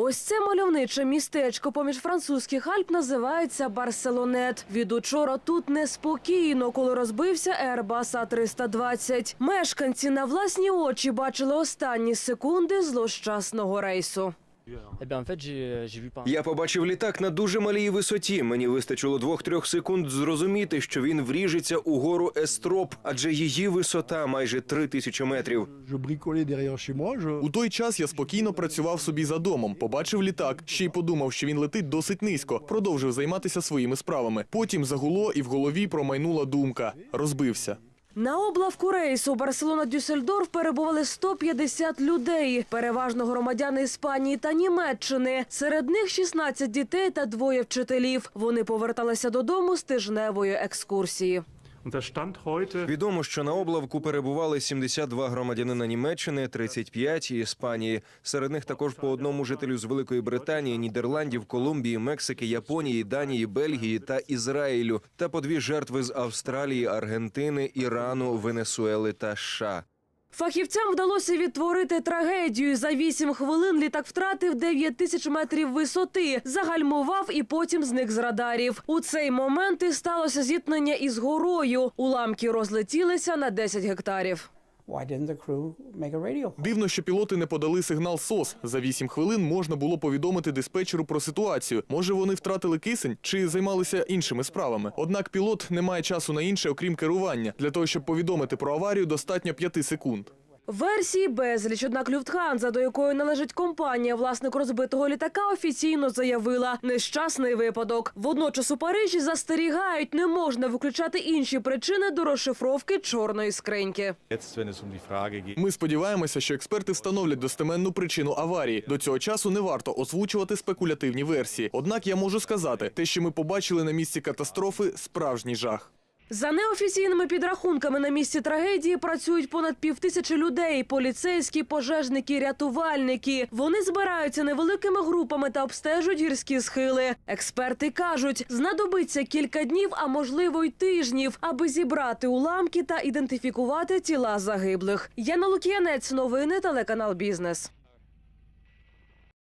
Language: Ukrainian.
Ось це мальовниче містечко поміж французьких Альп називається Барселонет. Від учора тут неспокійно, коли розбився Airbus a 320 Мешканці на власні очі бачили останні секунди злощасного рейсу. Eh ben, en fait, j'ai j'ai vu par Я побачив літак на дуже малій висоті. Мені вистачило двох-трьох секунд зрозуміти, що він вріжеться у гору Естроп, адже її висота майже три тисячі метрів. У той час я спокійно працював собі за домом, побачив літак, ще й подумав, що він летить досить низько, продовжив займатися своїми справами. Потім загуло і в голові промайнула думка. Розбився. На облавку рейсу Барселона-Дюссельдорф перебували 150 людей, переважно громадяни Іспанії та Німеччини. Серед них 16 дітей та двоє вчителів. Вони поверталися додому з тижневої екскурсії. Відомо, що на облавку перебували 72 громадянина Німеччини, 35 Іспанії. Серед них також по одному жителю з Великої Британії, Нідерландів, Колумбії, Мексики, Японії, Данії, Бельгії та Ізраїлю, та по дві жертви з Австралії, Аргентини, Ірану, Венесуели та США. Фахівцям вдалося відтворити трагедію. За вісім хвилин літак втратив 9 тисяч метрів висоти, загальмував і потім зник з радарів. У цей момент і сталося зіткнення із горою. Уламки розлетілися на 10 гектарів. Дивно, що пілоти не подали сигнал СОС. За 8 хвилин можна було повідомити диспетчеру про ситуацію. Може, вони втратили кисень чи займалися іншими справами. Однак пілот не має часу на інше, окрім керування. Для того, щоб повідомити про аварію, достатньо 5 секунд. Версії безліч, однак Люфтганза, до якої належить компанія, власник розбитого літака, офіційно заявила нещасний випадок. Водночас у Парижі застерігають, не можна виключати інші причини до розшифровки чорної скриньки. Um Ми сподіваємося, що експерти встановлять достеменну причину аварії. До цього часу не варто озвучувати спекулятивні версії. Однак я можу сказати, те, що ми побачили на місці катастрофи, справжній жах. За неофіційними підрахунками на місці трагедії працюють понад півтисячі людей: поліцейські, пожежники, рятувальники. Вони збираються невеликими групами та обстежують гірські схили. Експерти кажуть, знадобиться кілька днів, а можливо й тижнів, аби зібрати уламки та ідентифікувати тіла загиблих. Яна Лук'янець, новини телеканал Бізнес.